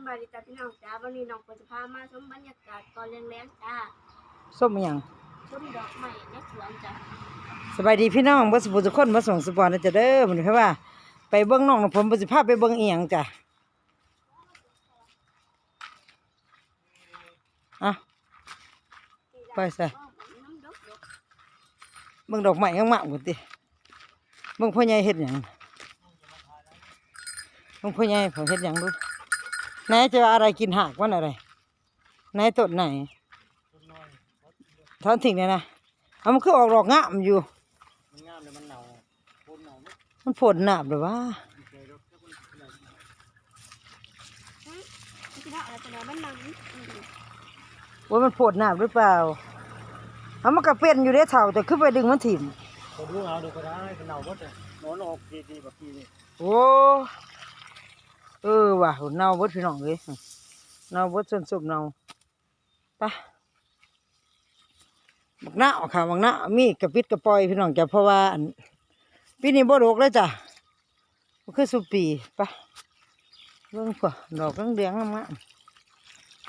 ำบายดีจ้าพี่น้องจ้าวันนี้น้องก็จะพามาชมบรรยากาศตอนแรงๆจ้าส้มอิหยังชมดอกไม้ในสวนจ้าสบายดีพี่น้องบ่สุทุกคนมาส่งสปอนนะจ้ะเด้อมื้อนี้เพราะว่า ไปเบิ่งน้องของผมบ่สิพาไปเบิ่งอีหยังจ้ะอะไปซะน้ำดอกดอกเบิ่งดอกไม้งามๆพุ่นติเบิ่งพ่อใหญ่เฮ็ดหยังเบิ่งพ่อใหญ่เขาเฮ็ดหยังดู ไหนจะว่าอะไรกินหากมันอะไรไหนต้นไหนทอนทิ้งเนี่ยนะเอามันคือออกดอกงามอยู่มันงามเลยมันเหนาโคนเหนาไม่มันผลหนาบหรือว่าเคยรถก็มันเหนาพี่น้องอะไรจะแล้วมันนั่งอืมว่ามันผลหนาบหรือเปล่าเอามันก็เป็นอยู่ได้เท่าแต่ขึ้นไปดึงมันถิ่มคนรู้เอาดูก็ได้เป็นเหนาก็จะนอนออกดีดีแบบนี้นี่โอ้ เออว่ะเน่าเบดพี่น้องเลยเน่าเบดส่วนสุบเน่าไปบักหน้าเอาค่ะบักหน้ามีกระปิดกระปอยพี่น้องจ้ะเพราะว่าอันปีนี้บ่ดกแล้วจ้ะมันคือสุปีไปเบิ่งกว่าดอกเหลืองๆงาม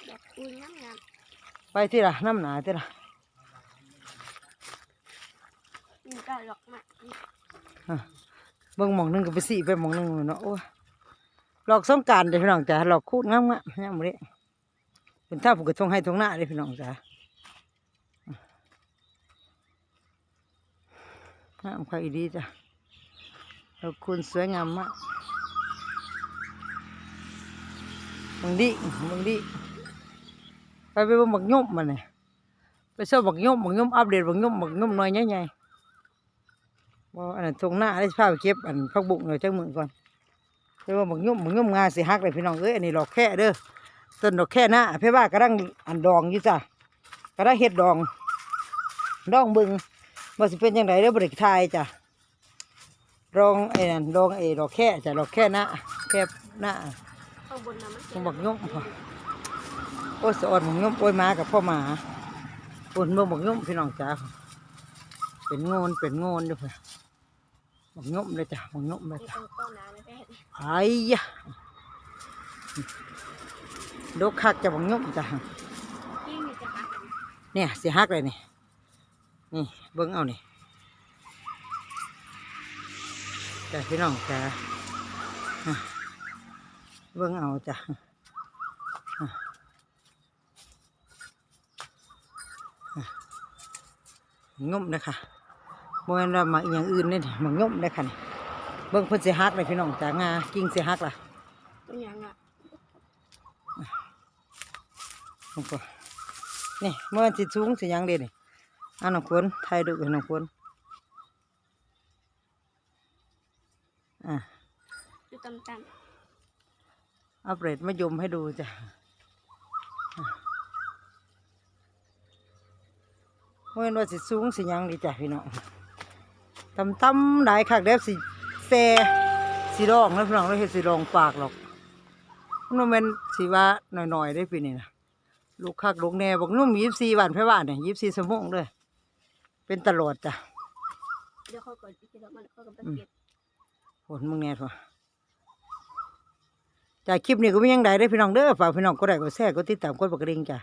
ดอกอุ้ยงามงามๆไปที่ละน้ำหนาที่ละๆนี่ก็ดอกไม้นี่เบิ่งหมองหนึงก็ไปสี่ไปหมองหนึงเนาะโอ้ย หลอกสงการเด้อพี่น้องจ้ะหลอกคูดงามงามงามเลยเป็นท่าผูกกระทงให้ทงหน้าเด้อพี่น้องจ้ะงามค่ะอีดีจ้ะหลอกคุณสวยงามมากมึงดิมึงดิไปไปบิ่งบักยมมันเนี่ยไปชอบบักยมบักยมอัปเดตบักยมบักยมน้อยใหญ่ๆบ่อันนั้นทงหน้าได้พาไปเก็บอันพักบุกหน่อยจังมือก่อน แต่ว่าบักยุ่มบักยุ่มงาสิฮักเลยพี่น้องเอ้ยอันนี้ดอกแค่เด้อต้นดอกแค่หน้าเพ่ว่ากระดังอันดองอยู่จ้ะกระดังเห็ดดอง ดองบึงว่าสิเป็นยังไงเด้อบริกทายจ้ะดองไอ้นั่นดองไอ้ดอกแค่จ้ะดอกแค่หน้าแค่หน้าข้างบนนะมันผมบักยุ่มโอ้สะออนบักยุ่มโอ้ยมากับพ่อหมาปนเมืองบักยุ่มพี่น้องจ้าเป็นโงนเป็นโงนด้วย บักยุ่มเลยจ้ะบักยุ่มเลยมีจ้ะตรงต้นน้ำไม่ได้ไอ้ยะดกคักจะบังยมจ้ะที่มีจะหักเนี่ยเสียฮักเลยนี่นี่เบิ้งเอานี่จ้ะพี่น้องจ้ะอะเบิ้งเอาจ้ะอะอะงมนะคะ โมเมนเรามาอหย่างอื่นนี่มังงมได้ค่ะนี่เบิ้งเพิ่นเสียฮักเลยพี่น้องจ้ะงากิ่งเสียฮักล่ะตัวอย่างอะลงไปนี่เมื่อสิสูงสิหยังเด่นี่อันน้องควรไทยดูให้น้องควรอะอยู่ต่ำอัปเดตมายมให้ดูจ้ะอะเมื่อว่าสิสูงสิหยังดีจ้ะพี่น้อง ตำตำๆหลายคักเด็บสิแซ่สิรองแล้วพี่น้องเราเห็ดสิรองปากหรอกมันเป็นสิว่าหน่อยๆได้ปีนี้นะลูกคักลูกแน่บอกนุ่มยี่สิบสี่วันเพื่อว่าเนี่ยยี่สิบสี่ชั่วโมงเลยเป็นตลอดจ้ะๆเดี๋ยวเขาก่อนอีกทีแล้วมันเขาก็ไปเก็บผลมึงแน่ทัวจากคลิปนี้ก็ไม่ยังได้ได้อพี่น้องเด้อฝากพี่น้องก็ได้ก็แซ่ก็ติดตามกดบักกระดิ่งจ้ะ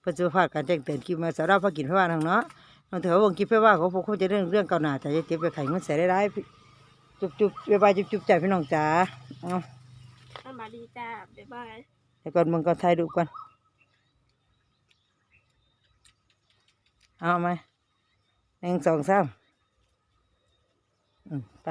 เพื่อจะพลาดการแจ้งเตือนคลิปมาสาระพักกินเพื่อว่าทางเนาะ น้องเถอะวงคลิปเพื่อว่าเขาพวกเขาจะเรื่องเรื่องเก่าหนาแต่จะเจ็บไปไข่เงินเสียได้ได้จุบจุบบ๊ายบายจุบจุบจ้ะพี่น้องจ้าเอาสบาดีจ้าบ๊ายบายแต่ก่อนมึงก็ถ่ายดูก่อนเอาไหมหนึ่งสองสามอืมไป